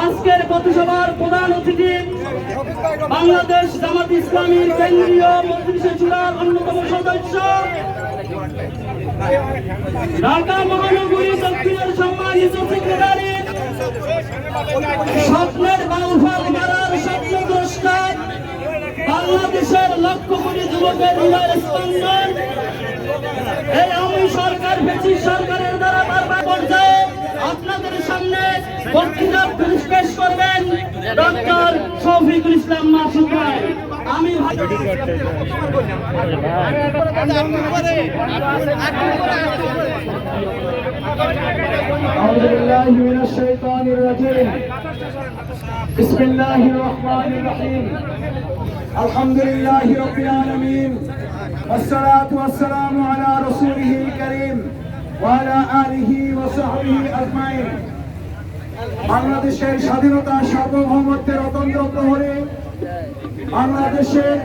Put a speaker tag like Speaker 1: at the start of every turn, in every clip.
Speaker 1: আজকের পথসভার প্রধান অতিথি বাংলাদেশ জামাত ইসলামীর কেন্দ্রীয় মন্ত্রিসভা চূড়ার অন্যতম সদস্য। ঢাকা মহানগরী দক্ষিণের সম্মানিত সেক্রেটারি, স্বপ্নের বাউফল মারার স্বপ্নদ্রষ্টা বাংলাদেশের লক্ষ কোটি যুবকের হৃদয়ের স্পন্দন। এই আমি সরকার, ব্রিটিশ সরকারের দ্বারা বারবার পর্যায়ে সামনে বক্তৃতা পেশ করবেন ডক্টর শফিকুল ইসলাম মাসুদ ভাই আমি ভাই
Speaker 2: أعوذ بالله من الشيطان الرجيم بسم الله الرحمن الرحيم الحمد لله رب العالمين والصلاة والسلام على رسوله الكريم وعلى آله وصحبه أجمعين বাংলাদেশের স্বাধীনতা সার্বভৌমত্বের অতন্ত্র প্রহরী বাংলাদেশের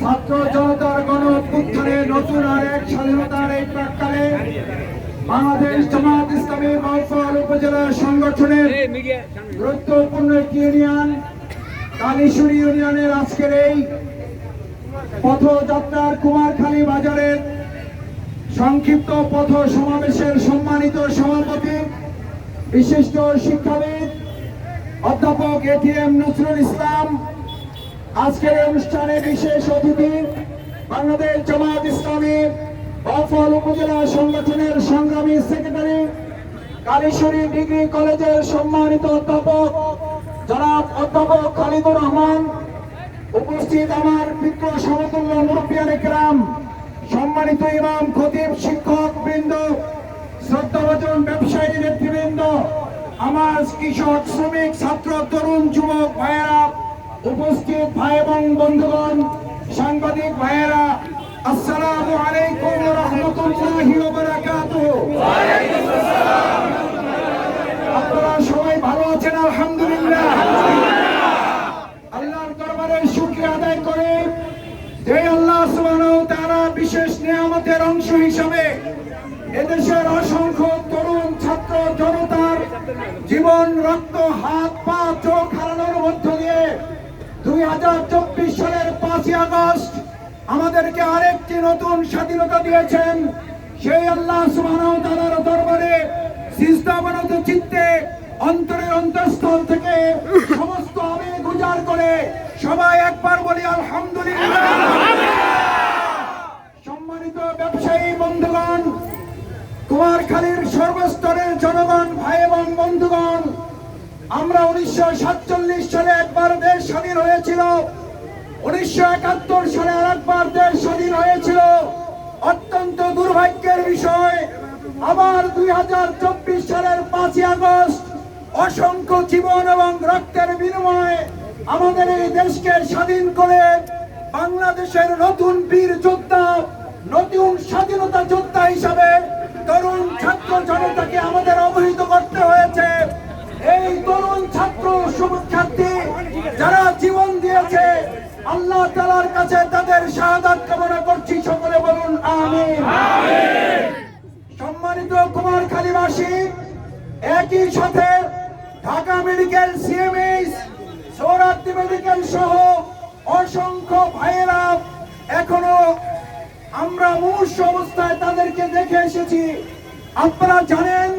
Speaker 2: ছাত্র জনতার গণ অভ্যুত্থানে নতুন আর এক স্বাধীনতার এই প্রাককালে বাংলাদেশ জামাত ইসলামী বাউফল উপজেলা সংগঠনের গুরুত্বপূর্ণ একটি ইউনিয়ন কালীশুরি ইউনিয়নের আজকের এই পথযাত্রার কুমারখালী বাজারের সংক্ষিপ্ত পথ সমাবেশের সম্মানিত সভাপতি বিশিষ্ট শিক্ষাবিদ অধ্যাপক এটিএম নজরুল ইসলাম। আজকের অনুষ্ঠানে বিশেষ অতিথি বাংলাদেশ জামাত ইসলামী বাফল উপজেলা সংগঠনের সংগ্রামী সেক্রেটারি, কালীশ্বরী ডিগ্রি কলেজের সম্মানিত অধ্যাপক জনাব অধ্যাপক খালিদুর রহমান, উপস্থিত আমার পিতৃ সমতুল্য মুরব্বিয়ান একরাম সম্মানিত ইমাম, খতিব, শিক্ষক বৃন্দ শ্রদ্ধাভাজন ব্যবসায়ী নেতৃবৃন্দ, আমার কৃষক, শ্রমিক, ছাত্র, তরুণ, যুবক ভাইয়েরা, উপস্থিত ভাই এবং বন্ধুগণ, সাংবাদিক ভাইয়েরা, আসসালামু আলাইকুম রহমতুল্লাহি ওয়া বারাকাতুহু। আপনারা সবাই ভালো আছেন আলহামদুলিল্লাহ আল্লাহর দরবারে শুকরিয়া আদায় করে যে আল্লাহ সুবহানাহু ওয়া তাআলা বিশেষ নিয়ামতের অংশ হিসাবে এদেশের অসংখ্য তরুণ ছাত্র জনতার জীবন রক্ত হাত পা চোখ হারানোর মধ্য দিয়ে দুই হাজার চব্বিশ সালের পাঁচই আগস্ট আমাদেরকে আরেকটি নতুন স্বাধীনতা দিয়েছেন। সেই আল্লাহ তাআলার দরবারে সিজদাবনত চিত্তে অন্তরের অন্তঃস্থল থেকে সমস্ত আবেগ উজাড় করে সবাই একবার বলি আলহামদুলিল্লাহ। সম্মানিত ব্যবসায়ী বন্ধুগণ কুমারখালীর সর্বস্তরের জনগণ, ভাই এবং বন্ধুগণ আমরা উনিশশো সাতচল্লিশ সালে একবার দেশ স্বাধীন হয়েছিল। উনিশশো একাত্তর সালে আর একবার দেশ স্বাধীন হয়েছিল। অত্যন্ত দুর্ভাগ্যের বিষয়, আবার দুই হাজার চব্বিশ সালের পাঁচই আগস্ট অসংখ্য জীবন এবং রক্তের বিনিময়ে আমাদের এই দেশকে স্বাধীন করে বাংলাদেশের নতুন বীর যোদ্ধা, নতুন স্বাধীনতা যোদ্ধা হিসাবে তরুণ ছাত্র জনতাকে আমাদের অবহিত করতে হয়েছে। ছাত্র শুভেচ্ছার্থী যারা জীবন দিয়েছে আল্লাহ তালার কাছে তাদের শাহাদাত কামনা করছি। সকলে বলুন আমি সম্মানিত কুমারখালীবাসী একই সাথে Dhaka medical CMH Suhrawardy medical সহ অসংখ্য ভাইয়েরা এখনও আমরা মুমূর্ষ অবস্থায় তাদেরকে দেখে এসেছি। আপনারা জানেন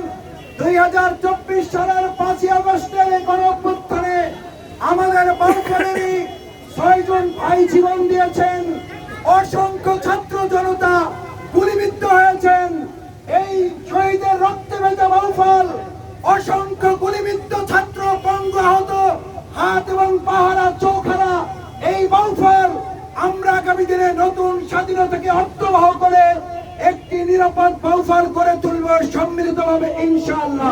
Speaker 2: দুই হাজার চব্বিশ সালের পাঁচই আগস্টের এই গণঅভ্যুত্থানে আমাদের বারবারেরই ছয়জন ভাই জীবন দিয়েছেন। অসংখ্য ছাত্র জনতা গুলিবিদ্ধ হয়েছেন এই শহীদের রক্তে ভেজা বাউফল অসংখ্য গুলিবিদ্ধ ছাত্র পঙ্গু আহত হাত এবং পাহারা চোখারা এই বাউফল আমরা আগামী দিনে নতুন স্বাধীনতাকে অর্থবহ করে একটি নিরাপদ বাউফল করে তুলব সম্মিলিতভাবে ইনশাআল্লাহ।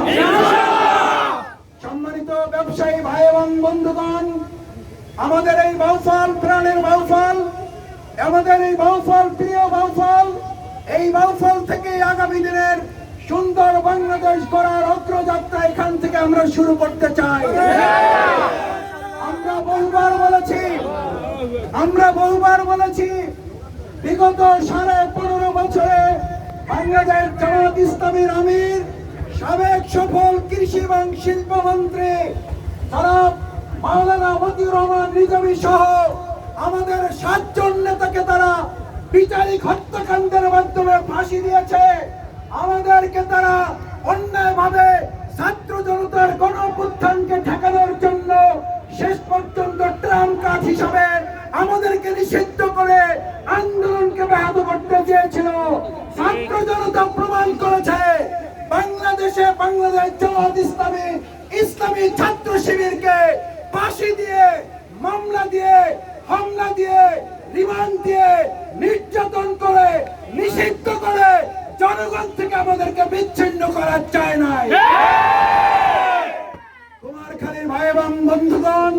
Speaker 2: সম্মানিত ব্যবসায়ী ভাই এবং বন্ধুগণ আমাদের এই বাউফল প্রাণের বাউফল আমাদের এই বাউফল প্রিয় বাউফল এই বাউফল থেকে আগামী দিনের সুন্দর বাংলাদেশ গড়ার অগ্রযাত্রা এখান থেকে আমরা শুরু করতে চাই। আমরা বহুবার বলেছি আমরা বহুবার বলেছি বিগত সাড়ে পনেরো বছরে বাংলাদেশ জামাত ইসলামীর আমির সাবেক সফল কৃষি এবং শিল্পমন্ত্রী তারা মাওলানা মতিউর রহমান নিজামী সহ আমাদের সাতজন নেতাকে তারা বিচারিক হত্যাকাণ্ডের মাধ্যমে ফাঁসি দিয়েছে। আমাদেরকে তারা অন্যায়ভাবে ছাত্র জনতার গণপুত্থানকে ঠেকানোর জন্য শেষ পর্যন্ত ট্রাম কাঠ হিসাবে আমাদেরকে নিষিদ্ধ করে আন্দোলনকে ব্যাহত করতে চেয়েছিল ছাত্র জনতা প্রমাণ করেছে বাংলাদেশে বাংলাদেশ জামাত ইসলামী ইসলামী ছাত্র শিবিরকে ফাঁসি দিয়ে মামলা দিয়ে হামলা দিয়ে রিমান্ড দিয়ে নির্যাতন করে নিষিদ্ধ করে জনগণ থেকে আমাদেরকে বিচ্ছিন্ন করা চায় নাই। কুমারখালীর ভাই এবং বন্ধুগণ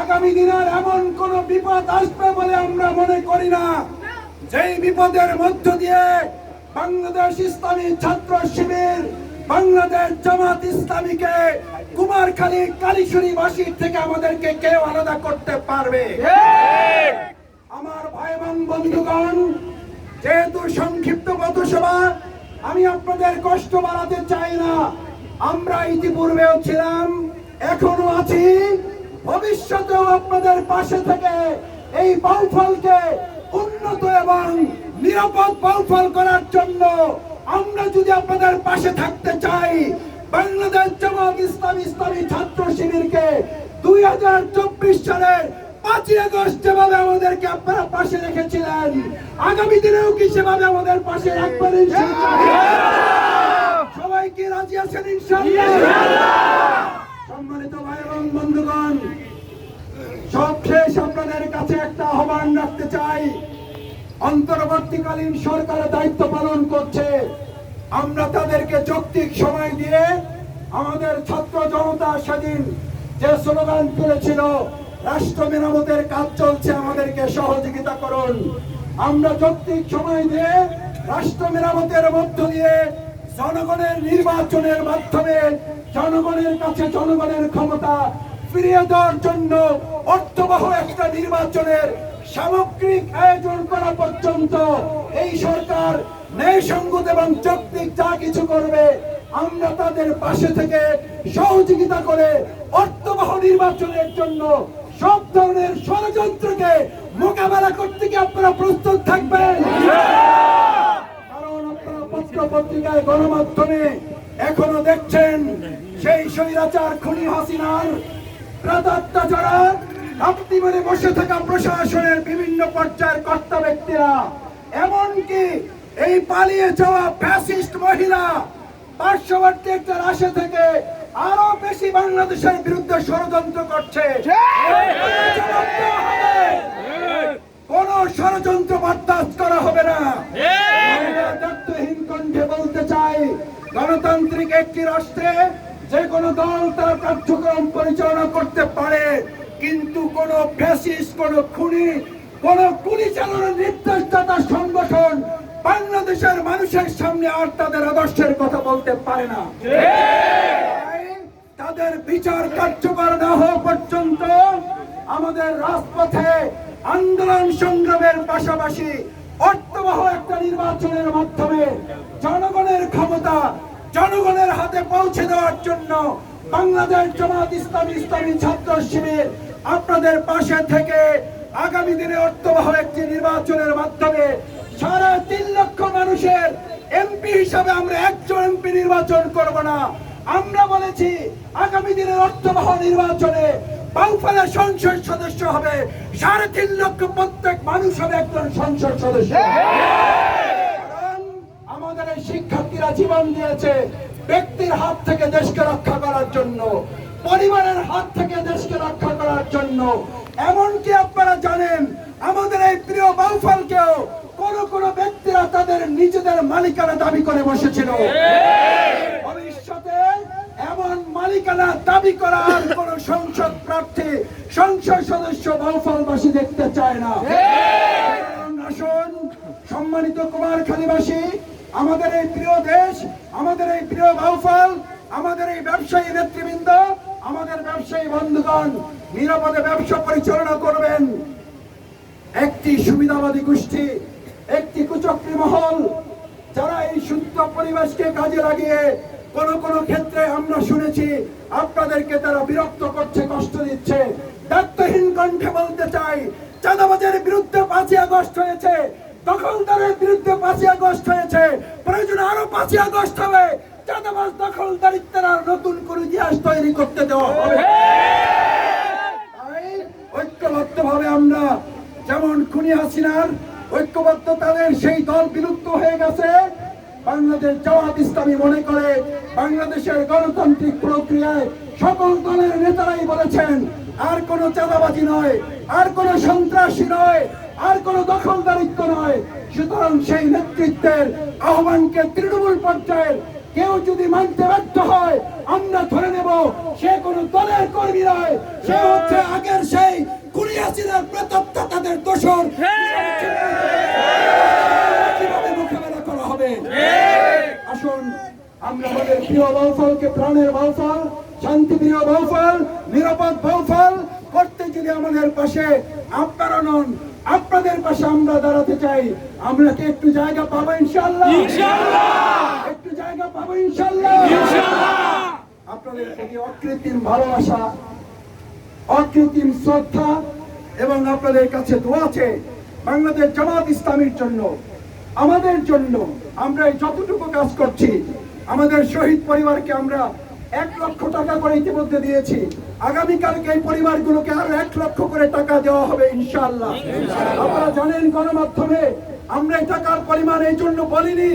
Speaker 2: আগামী দিনের এমন কোন বিপদ আসবে বলে আমরা মনে করি না। যেই বিপদের মধ্য দিয়ে বাংলাদেশ ইসলামী ছাত্র শিবির বাংলাদেশ জামাত ইসলামীকে কুমারখালী কালীশ্বরী বাসীর থেকে আমাদেরকে কেউ আলাদা করতে পারবে? আমার ভাই এবং বন্ধুগণ যেহেতু সংক্ষিপ্ত পথসভা আমি আপনাদের কষ্ট বাড়াতে চাই না। আমরা ইতিপূর্বেও ছিলাম, এখনও আছি। ভবিষ্যতেও আপনাদের পাশে থেকে এই বাউফলকে উন্নত এবং নিরাপদ বাউফল করার জন্য আমরা যদি আপনাদের পাশে থাকতে চাই, বাংলাদেশ জামাত ইসলাম ইসলামী ছাত্র শিবিরকে দুই হাজার চব্বিশ সালের পাঁচই আগস্ট যেভাবে আমাদেরকে আপনারা পাশে রেখেছিলেন, আগামী দিনেও কি সেভাবে আমাদের পাশে রাখবেন? সবাই কি রাজি আছেন সম্মানিত ভাই এবং বন্ধুগণ, সব শেষ আপনাদের কাছে একটা আহ্বান রাখতে চাই। অন্তর্বর্তীকালীন সরকারের দায়িত্ব পালন করছে। আমরা তাদেরকে যৌক্তিক সময় দিয়ে আমাদের ছাত্র জনতা সেদিন যে স্লোগান তুলেছিল রাষ্ট্র মেরামতের কাজ চলছে, আমাদেরকে সহযোগিতা করুন। আমরা যৌক্তিক সময় দিয়ে রাষ্ট্র মেরামতের মধ্য দিয়ে জনগণের নির্বাচনের মাধ্যমে জনগণের কাছে জনগণের ক্ষমতা ফিরিয়ে দেওয়ার জন্য অর্থবহ একটা নির্বাচনের সামগ্রিক আয়োজন করা পর্যন্ত এই সরকার ন্যায়সঙ্গত এবং যৌক্তিক যা কিছু করবে, আমরা তাদের পাশে থেকে সহযোগিতা করে অর্থবহ নির্বাচনের জন্য সব ধরনের ষড়যন্ত্রকে মোকাবেলা করতে কি আপনারা প্রস্তুত থাকবেন? কারণ আপনারা পত্র পত্রিকায় গণমাধ্যমে এখনও দেখছেন সেই স্বৈরাচার খুনি হাসিনার প্রাদাত্তা যারা আপনি বলে বসে থাকা প্রশাসনের বিভিন্ন পর্যায়ের কর্তা ব্যক্তিরা, এমনকি এই পালিয়ে যাওয়া ফ্যাসিস্ট মহিলা, পার্শ্ববর্তী একটা রাশে থেকে আরও বেশি বাংলাদেশের বিরুদ্ধে ষড়যন্ত্র করছে। কোন ষড়যন্ত্র বরদাস্ত করা হবে না কণ্ঠে বলতে চাই, গণতান্ত্রিক একটি রাষ্ট্রে যে কোনো দল তার কার্যক্রম পরিচালনা করতে পারে, কিন্তু কোন ফ্যাসিস কোন খুনি, কোন চালানোর নির্দেশদাতা সংগঠন বাংলাদেশের মানুষের সামনে আর তাদের আদর্শের কথা বলতে পারে না তাদের বিচার কার্যকর না হওয়া পর্যন্ত আমাদের রাজপথে আন্দোলন সংগ্রামের পাশাপাশি অর্থবহ একটা নির্বাচনের মাধ্যমে জনগণের ক্ষমতা, জনগণের হাতে পৌঁছে দেওয়ার জন্য বাংলাদেশ জামাত ইসলামী ইসলামী ছাত্র শিবির আপনাদের পাশে থেকে আগামী দিনে অর্থবহ একটি নির্বাচনের মাধ্যমে সাড়ে তিন লক্ষ মানুষের এমপি হিসাবে আমরা একজন এমপি নির্বাচন করব না। আমরা বলেছি আগামী দিনের অর্থবহ নির্বাচনে বাউফালের সংসদ সদস্য হবে, সাড়ে তিন লক্ষ প্রত্যেক মানুষ হবে একজন সংসদ সদস্য। আমাদের এই শিক্ষার্থীরা জীবন দিয়েছে ব্যক্তির হাত থেকে দেশকে রক্ষা করার জন্য, পরিবারের হাত থেকে দেশকে রক্ষা করার জন্য। এমনকি আপনারা জানেন, আমাদের এই প্রিয় বাউফলকেও কোন কোন ব্যক্তিরা তাদের নিজেদের মালিকানা দাবি করে বসেছিল। মালিকানা দাবি করার কোন সংসদ প্রার্থী, সংসদ সদস্য বাউফলবাসী দেখতে চায় না। আসুন, সম্মানিত কুমারখালীবাসী আমাদের এই প্রিয় দেশ, আমাদের এই প্রিয় বাউফল, আমাদের এই ব্যবসায়ী নেতৃবৃন্দ, আমাদের ব্যবসায়ী বন্ধুগণ, নিরাপদে ব্যবসা পরিচালনা করবেন। একটি সুবিধাবাদী গোষ্ঠী, একটি কুচক্রী মহল, যারা এই শুদ্ধ পরিবেশকে কাজে লাগিয়ে কোন কোন ক্ষেত্রে আমরা শুনেছি, আপনাদেরকে তারা বিরক্ত করছে, কষ্ট দিচ্ছে। দায়িত্বহীন কণ্ঠে বলতে চাই, চাঁদাবাজের বিরুদ্ধে পাঁচই আগস্ট হয়েছে। দখলদারের বিরুদ্ধে পাঁচই আগস্ট হয়েছে। প্রয়োজনে আরও পাঁচই আগস্ট হবে। চাঁদাবাজ, দখলদারিত্বের আর নতুন করে ইতিহাস তৈরি করতে দেওয়া হবে। তাই ঐক্যবদ্ধভাবে আমরা, যেমন খুনি হাসিনার ঐক্যবদ্ধ তাদের সেই দল বিলুপ্ত হয়ে গেছে বাংলাদেশ জামাত ইসলামী মনে করে, বাংলাদেশের গণতান্ত্রিক প্রক্রিয়ায় সকল দলের নেতারাই বলেছেন, আর কোনো চাঁদাবাজি নয়, আর কোনো সন্ত্রাসী নয়, আর কোনো দখলদারিত্ব নয়। সুতরাং সেই নেতৃত্বের আহ্বানকে তৃণমূল পর্যায়ের কেউ যদি মানতে ব্যর্থ হয়, আমরা ধরে নেব সে কোন দলের কর্মী নয়, সে হচ্ছে আগের সেই কুড়িয়াশির প্রেতত্তা তাদের দোষর কীভাবে মোকাবেলা করা হবে আসুন আমরা আমাদের প্রিয় বাউফলকে প্রাণের বাউফল শান্তিপ্রিয় বাউফল নিরাপদ বাউফল করতে যদি আমাদের পাশে আপনারা নন আপনাদের পাশে আমরা দাঁড়াতে চাই। আমরা কি একটু জায়গা পাবো ইনশাল্লাহ একটু জায়গা পাবো ইনশাল্লাহ আপনাদের প্রতি অকৃত্রিম ভালোবাসা অকৃত্রিম শ্রদ্ধা এবং আপনাদের কাছে দোয়া আছে বাংলাদেশ জামাত ইসলামীর জন্য। আমাদের জন্য আমরা এই যতটুকু কাজ করছি আমাদের শহীদ পরিবারকে আমরা এক লক্ষ টাকা করে ইতিমধ্যে দিয়েছি। আগামীকালকে এই পরিবারগুলোকে আরও এক লক্ষ করে টাকা দেওয়া হবে ইনশাল্লাহ আপনারা জানেন গণমাধ্যমে আমরা এই টাকার পরিমাণ এই জন্য বলিনি।